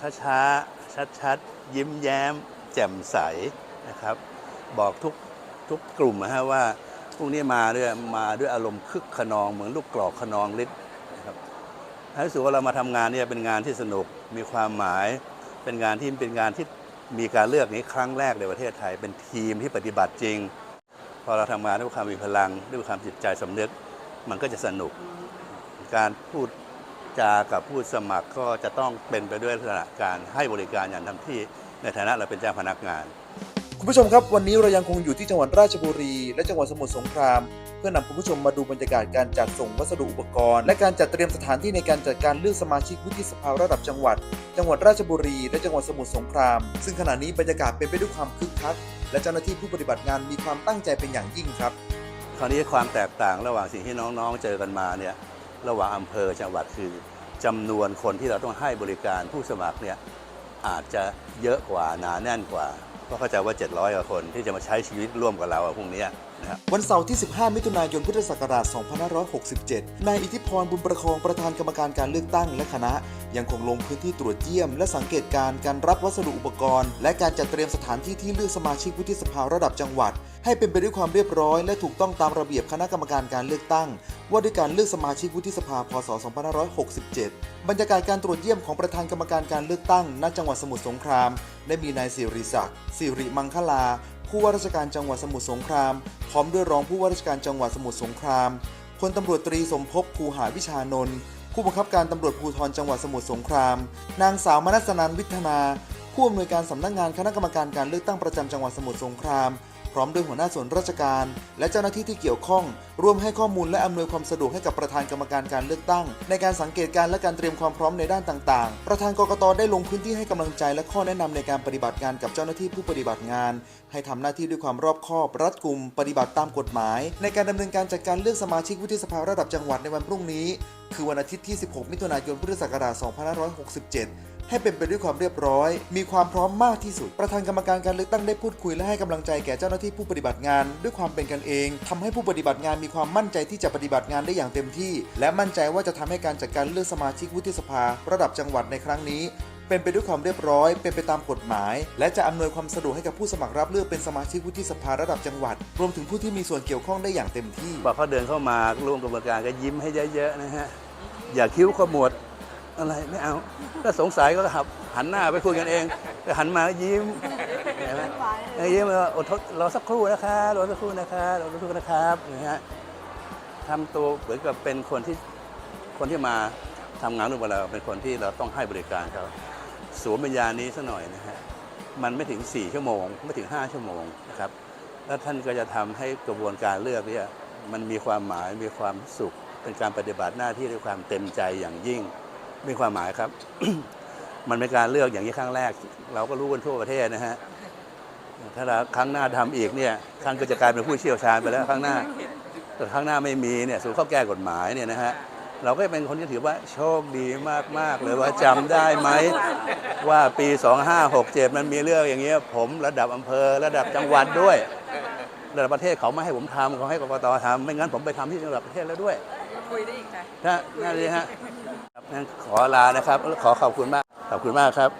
ช้าๆ ชัดๆ ยิ้มแย้ม แจ่มใสนะครับ บอกทุกทุกกลุ่มนะฮะว่าพวกนี้มาด้วยมาด้วยอารมณ์คึกขนองเหมือนลูกกรอกขนองฤทธิ์นะครับให้รู้สึกว่าเรามาทำงานเนี่ยเป็นงานที่สนุกมีความหมาย เป็นงานที่เป็นงานที่มีการเลือกนี้ครั้งแรกในประเทศไทย เป็นทีมที่ปฏิบัติจริง พอเราทำงานด้วยความมีพลังด้วยความจิตใจสำนึก มันก็จะสนุก การพูด จากับผู้สมัครก็จะต้องเป็นไปด้วยลักษณะการให้บริการอย่างเต็มที่ในฐานะเราเป็นเจ้าพนักงาน คุณผู้ชมครับวันนี้เรายังคงอยู่ที่จังหวัดราชบุรี และจังหวัดสมุทรสงคราม เพื่อนำคุณผู้ชมมาดูบรรยากาศการจัดส่งวัสดุอุปกรณ์ และการจัดเตรียมสถานที่ในการจัดการเลือกสมาชิกวุฒิสภาระดับจังหวัด จังหวัดราชบุรีและจังหวัดสมุทรสงคราม ซึ่งขณะนี้บรรยากาศเป็นไปด้วยความคึกคักและเจ้าหน้าที่ผู้ปฏิบัติงานมีความตั้งใจเป็นอย่างยิ่งครับ คราวนี้ความแตกต่างระหว่างสิ่งที่น้องๆเจอกันมาเนี่ย ระหว่างอำเภอจังหวัดคือจำนวนคนที่เราต้องให้บริการผู้สมัครเนี่ยอาจจะเยอะกว่าหนาแน่นกว่าเพราะเข้าใจว่า 700กว่าคนที่จะมาใช้ชีวิตร่วมกับเราพรุ่งนี้นะครับวันเสาร์ที่ 15 มิถุนายนพุทธศักราช 2567 นายอิทธิพรบุญประคองประธานกรรมการการเลือกตั้งและคณะ ยังคงลงพื้นที่ตรวจเยี่ยม และสังเกตการณ์การรับวัสดุอุปกรณ์ และการจัดเตรียมสถานที่ที่เลือกสมาชิกวุฒิสภาระดับจังหวัด ให้เป็นไปด้วยความเรียบร้อย และถูกต้องตามระเบียบคณะกรรมการการเลือกตั้ง ว่าด้วยการเลือกสมาชิกวุฒิสภา พศ 2567 บรรยากาศการตรวจเยี่ยมของประธานกรรมการการเลือกตั้ง ณ จังหวัดสมุทรสงคราม ได้มีนายสิริศักดิ์สิริมังคลา ผู้ว่าราชการจังหวัดสมุทรสงคราม พร้อมด้วยรองผู้ว่าราชการจังหวัดสมุทรสงคราม พลตำรวจตรีสมภพคูหาวิชานนท์ ผู้บังคับการตำรวจภูธรจังหวัดสมุทรสงคราม นางสาวมนัสนันวิทนา ผู้อำนวยการสำนักงานคณะกรรมการการเลือกตั้งประจำจังหวัดสมุทรสงคราม พร้อมด้วยหัวหน้าส่วนราชการ และเจ้าหน้าที่ที่เกี่ยวข้อง ร่วมให้ข้อมูลและอำนวยความสะดวกให้กับประธานกรรมการการเลือกตั้ง ในการสังเกตการและการเตรียมความพร้อมในด้านต่างๆ ประธานกกตได้ลงพื้นที่ให้กำลังใจและข้อแนะนำในการปฏิบัติงานกับเจ้าหน้าที่ผู้ปฏิบัติงาน ให้ทำหน้าที่ด้วยความรอบคอบ รัดกุม ปฏิบัติตามกฎหมาย ในการดำเนินการจัดการเลือกสมาชิกวุฒิสภาระดับจังหวัดในวันพรุ่งนี้ คือวันอาทิตย์ที่ 16 มิถุนายน พุทธศักราช 2567 ให้เป็นไปด้วยความเรียบร้อย มีความพร้อมมากที่สุด ประธานกรรมการการเลือกตั้งได้พูดคุยและให้กำลังใจแก่เจ้าหน้าที่ผู้ปฏิบัติงาน ด้วยความเป็นกันเองทำให้ผู้ปฏิบัติงานมีความมั่นใจที่จะปฏิบัติงานได้อย่างเต็มที่ และมั่นใจว่าจะทำให้การจัดการเลือกสมาชิกวุฒิสภา ระดับจังหวัดในครั้งนี้เป็นไปด้วยความเรียบร้อย เป็นไปตามกฎหมาย และจะอำนวยความสะดวกให้กับผู้สมัครรับเลือกเป็นสมาชิกวุฒิสภาระดับจังหวัด รวมถึงผู้ที่มีส่วนเกี่ยวข้องได้อย่างเต็มที่พอเขาเดินเข้ามาร่วมกรรมการก็ยิ้มให้เยอะๆนะฮะ อย่าคิ้วขมวด อะไรไม่เอา ถ้าสงสัยก็หับหันหน้าไปคุยกันเองแต่หันมาก็ยิ้มเห็นไหมเออยิ้มแล้วอดทนรอสักครู่นะคะรอสักครู่นะคะรอสักครู่นะครับนะฮะทำตัวเหมือนกับเป็นคนที่คนที่มาทำงานร่วมกับเราเป็นคนที่เราต้องให้บริการเขาสวมวิญญาณนี้สัหน่อยนะฮะมันไม่ถึง 4 ชั่วโมง ไม่ถึง 5 ชั่วโมงนะครับ แล้วท่านก็จะทำให้กระบวนการเลือกเนี่ยมันมีความหมายมีความสุข เป็นการปฏิบัติหน้าที่ด้วยความเต็มใจอย่างยิ่ง มีความหมายครับ มันเป็นการเลือกอย่างนี้ครั้งแรก เราก็รู้กันทั่วประเทศนะฮะถ้าเราครั้งหน้าทำอีกเนี่ยท่านก็จะกลายเป็นผู้เชี่ยวชาญไปแล้วครั้งหน้าแต่ครั้งหน้าไม่มีเนี่ยสู่เข้าแก้กฎหมายเนี่ยนะฮะเราก็เป็นคนที่ถือว่าโชคดีมาก ๆ เลยว่าจำได้ไหม ว่าปี 2567 มันมีเรื่องอย่างเงี้ยผมระดับอำเภอ ระดับจังหวัดด้วย ระดับประเทศเขาไม่ให้ผมทำเขาให้กกตทำไม่งั้นผมไปทำที่ระดับประเทศแล้วด้วยคุยได้อีกค่ะนะนั่นเลยฮะ ครับงั้นขอลานะครับ ขอขอบคุณมาก ขอบคุณมากครับ